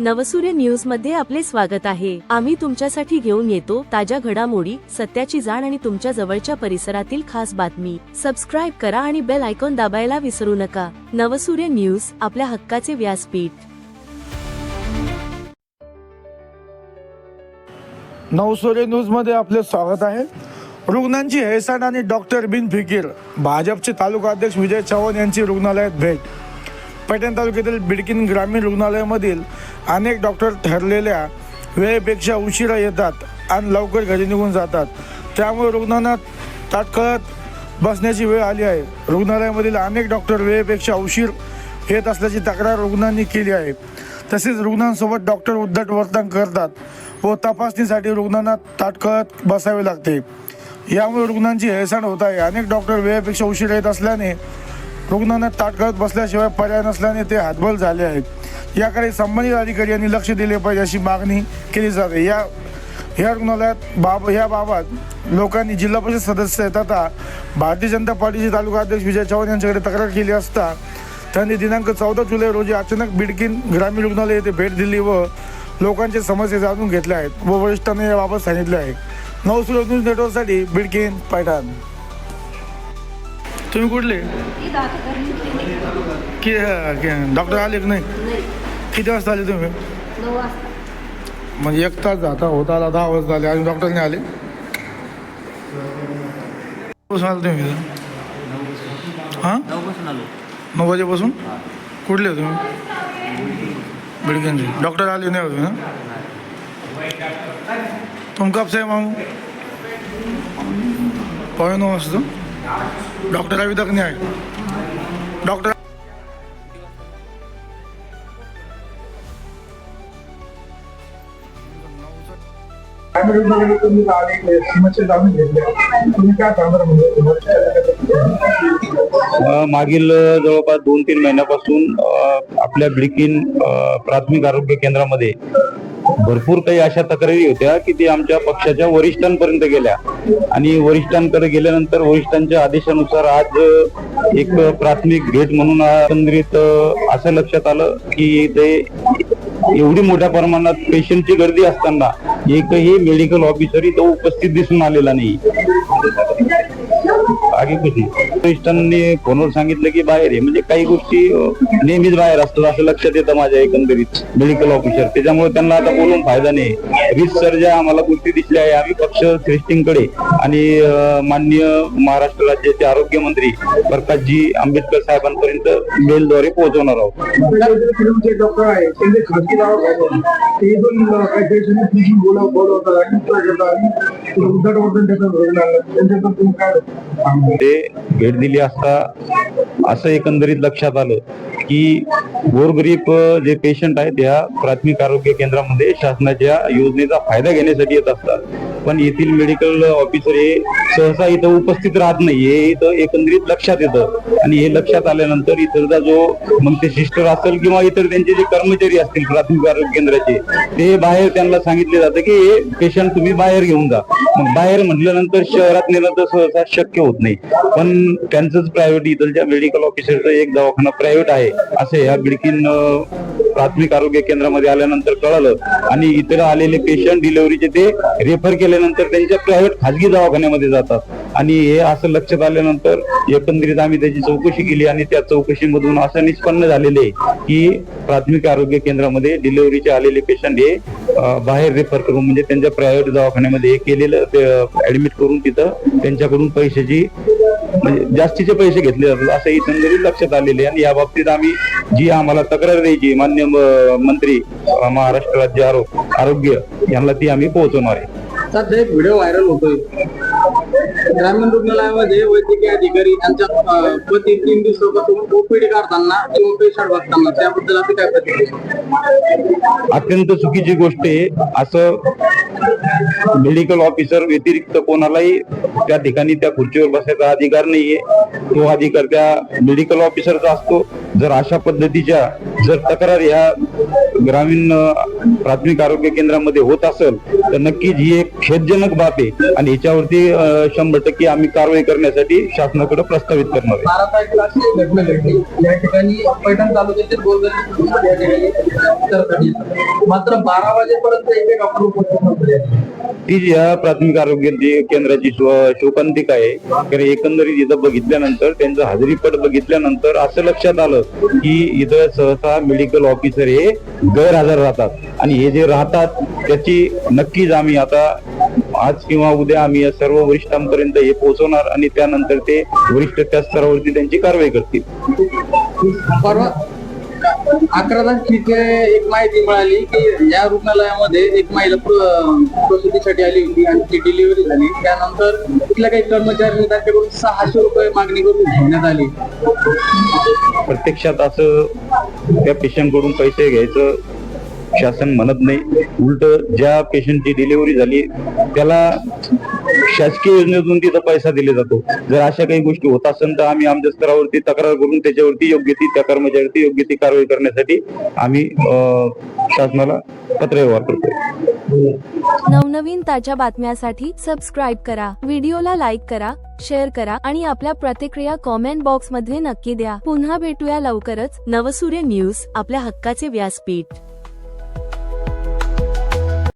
नवसूर्य न्यूजमध्ये आपले स्वागत आहे. आम्ही तुमच्यासाठी घेऊन येतो ताज्या घडामोडी सत्याची जाण आणि तुमच्या जवळच्या परिसरातील खास बातमी. सबस्क्राईब करा आणि बेल आयकॉन दाबायला विसरू नका. नवसूर्य न्यूज आपल्या हक्काचे व्यासपीठ. नवसोरे न्यूजमध्ये आपले स्वागत आहे. रुग्णांची हेळसांड आणि डॉक्टर बिन फिकीर भाजपचे तालुका अध्यक्ष विजय चव्हाण यांची रुग्णालयात भेट. पैठण तालुक्यातील बिडकीन ग्रामीण रुग्णालयामधील अनेक डॉक्टर ठरलेल्या वेळेपेक्षा उशिरा येतात आणि लवकर घरी निघून जातात. त्यामुळे रुग्णांना ताटकळत बसण्याची वेळ आली आहे. रुग्णालयामधील अनेक डॉक्टर वेळेपेक्षा उशीर येत असल्याची तक्रार रुग्णांनी केली आहे. तसेच रुग्णांसोबत डॉक्टर उद्धट वर्तन करतात व तपासणीसाठी रुग्णांना ताटकळत बसावे लागते. यामुळे रुग्णांची हेळसांड होत आहे. अनेक डॉक्टर वेळेपेक्षा उशीर येत असल्याने रुग्णांना ताटकळत बसल्याशिवाय पर्याय नसल्याने ते हातबल झाले आहेत. याकडे संबंधित अधिकारी यांनी लक्ष दिले पाहिजे अशी मागणी केली जाते. या या रुग्णालयात बाब याबाबत लोकांनी जिल्हा परिषद सदस्य तथा भारतीय जनता पार्टीचे तालुका अध्यक्ष विजय चव्हाण यांच्याकडे तक्रार केली असता त्यांनी दिनांक चौदा जुलै रोजी अचानक बिडकीन ग्रामीण रुग्णालय येथे भेट दिली व लोकांच्या समस्या जाणून घेतल्या आहेत व वरिष्ठांनी याबाबत सांगितले आहे. नवसुर न्यूज नेटवर्कसाठी बिडकीन पैठण. तुम्ही कुठले? कि डॉक्टर आले की नाही? किती वाजता आले तुम्ही? म्हणजे एक तास जाता होता आला दहा वाजता आले आणि डॉक्टर नाही आले. पासून आले तुम्ही? हां? नऊ वाजेपासून? कुठले हो तुम्ही? बिडकेंजी डॉक्टर आले नाही होते ना तुम कब से है मामू? नऊ वाजता. डॉक्टर अभी आहे डॉक्टर तुम्ही समस्या जाणून तुम्ही काय मागील जवळपास दोन तीन महिन्यापासून आपल्या ब्लिकिन प्राथमिक आरोग्य केंद्रामध्ये भरपूर काही अशा तक्रारी होत्या की ते आमच्या पक्षाच्या वरिष्ठांपर्यंत गेल्या. आणि वरिष्ठांकडे गेल्यानंतर वरिष्ठांच्या आदेशानुसार आज एक प्राथमिक भेट म्हणून एकंदरीत असं लक्षात आलं की ते एवढी मोठ्या प्रमाणात पेशंटची गर्दी असताना एकही मेडिकल ऑफिसर इथं उपस्थित दिसून आलेला नाही. आगे कशी? वरिष्ठांनी फोनवर सांगितलं की बाहेर आहे. म्हणजे काही गोष्टी नेहमीच बाहेर असतात असं लक्षात येतं माझ्या एकंदरीत मेडिकल ऑफिसर त्याच्यामुळे त्यांना आता बोलून फायदा नाही. रितसर ज्या आम्हाला गोष्टी दिसल्या आहे आम्ही पक्ष श्रेष्ठींकडे आणि माननीय महाराष्ट्र राज्याचे आरोग्य मंत्री प्रकाशजी आंबेडकर साहेबांपर्यंत मेलद्वारे पोहोचवणार आहोत. डॉक्टर आहे त्यांचे पण काही बोलवतात आणि काय ते भेट दिली असता असं एकंदरीत लक्षात आलं की गोरगरीब जे पेशंट आहेत या प्राथमिक आरोग्य केंद्रामध्ये शासनाच्या योजनेचा फायदा घेण्यासाठी येत असतात. पण येथील मेडिकल ऑफिसर हे सहसा इथं उपस्थित राहत नाही. हे इथं एकंदरीत लक्षात येतं. आणि हे लक्षात आल्यानंतर इथलचा जो मग ते सिस्टर असेल किंवा इतर त्यांचे जे कर्मचारी असतील प्राथमिक आरोग्य केंद्राचे ते बाहेर त्यांना सांगितले जातं की हे पेशंट तुम्ही बाहेर घेऊन जा. मग बाहेर म्हटल्यानंतर शहरात नेलं तर सहसा शक्य होत नाही. पण त्यांचंच प्रायव्हेट इथलच्या मेडिकल ऑफिसरचं एक दवाखाना प्रायव्हेट आहे असे ह्या बिडकीन प्राथमिक आरोग्य केंद्रामध्ये आल्यानंतर कळालं. आणि इतर आलेले पेशंट डिलिव्हरीचे ते रेफर केल्यानंतर त्यांच्या प्रायव्हेट खाजगी दवाखान्यामध्ये जातात. आणि हे असं लक्षात आल्यानंतर एकंदरीत आम्ही त्याची चौकशी केली आणि त्या चौकशीमधून असं निष्पन्न झालेले आहे की प्राथमिक आरोग्य केंद्रामध्ये डिलिव्हरीचे आलेले पेशंट हे बाहेर रेफर करून म्हणजे त्यांच्या प्रायव्हेट दवाखान्यामध्ये हे केलेलं ऍडमिट करून तिथं त्यांच्याकडून पैशाची जास्तीचे पैसे घेतले जातात. असं एकंदरीत लक्षात आलेले आणि या बाबतीत आम्ही जी आम्हाला तक्रार द्यायची मान्य मंत्री महाराष्ट्र राज्य आरो- आरोग्य यांना ती आम्ही पोहोचवणार आहे. सध्या एक व्हिडिओ व्हायरल होतोय. ग्रामीण रुग्णालयामध्ये वैद्यकीय अधिकारी त्यांच्या पती तीन दिवसापासून ओपीडी काढताना किंवा पेशंट बघताना त्याबद्दल आपली काय प्रतिक्रिया? अत्यंत चुकीची गोष्ट आहे. असं मेडिकल ऑफिसर व्यतिरिक्त कोणालाही त्या ठिकाणी त्या खुर्चीवर बसायचा अधिकार नाहीये. तो अधिकार त्या मेडिकल ऑफिसरचा असतो. जर अशा पद्धतीच्या जर तक्रार ह्या ग्रामीण प्राथमिक आरोग्य केंद्रामध्ये होत असेल तर नक्कीच ही एक खेदजनक बाब आहे. आणि ह्याच्यावरती शंभर टक्के आम्ही कारवाई करण्यासाठी शासनाकडे प्रस्तावित करणार आहे. बारा तारखेला अशी एक घटना घडली. या ठिकाणी पैठण तालुक्यातील गोरगरीब या ठिकाणी उपचारासाठी येतात. मात्र बारा वाजेपर्यंत एक डॉक्टर उपस्थित नव्हते ती जी या प्राथमिक आरोग्य केंद्राची शो- शोकांतिका आहे. कारण एकंदरीत इथं बघितल्यानंतर त्यांचं हजेरीपट बघितल्यानंतर असं लक्षात आलं की इथं सहसा मेडिकल ऑफिसर हे गैरहजर राहतात आणि हे जे राहतात त्याची नक्कीच आम्ही आता आज किंवा उद्या आम्ही या सर्व वरिष्ठांपर्यंत हे पोहोचवणार आणि त्यानंतर ते वरिष्ठ त्या स्तरावरती त्यांची कारवाई करतील. अकरा तारखेची एक माहिती मिळाली की या रुग्णालयामध्ये एक महिला प्र- प्रसूतीसाठी आली होती आणि ती डिलिव्हरी झाली. त्यानंतर तिथल्या काही कर्मचाऱ्यांनी त्यांच्याकडून सहाशे रुपये मागणी करून घेण्यात आली. प्रत्यक्षात असं त्या पेशंटकडून पैसे घ्यायचं शासन म्हणत नाही. उलट ज्या पेशंटची डिलिव्हरी झाली त्याला शासकीय योजनेतून तिथं पैसा दिला जातो. जर अशा काही गोष्टी होत असेल तर आम्ही आमच्या स्तरावरती तक्रार करून त्याच्यावरती योग्य ती त्या कर्मचाऱ्यावरती योग्य ती कारवाई करण्यासाठी आम्ही शासनाला पत्रव्यवहार करतो नवनवीन ताज्या बातम्यासाठी सबस्क्राईब करा व्हिडिओला लाईक करा शेअर करा आणि आपल्या प्रतिक्रिया कॉमेंट बॉक्समध्ये नक्की द्या. पुन्हा भेटूया लवकरच. नवसूर्य न्यूज आपल्या हक्काचे व्यासपीठ.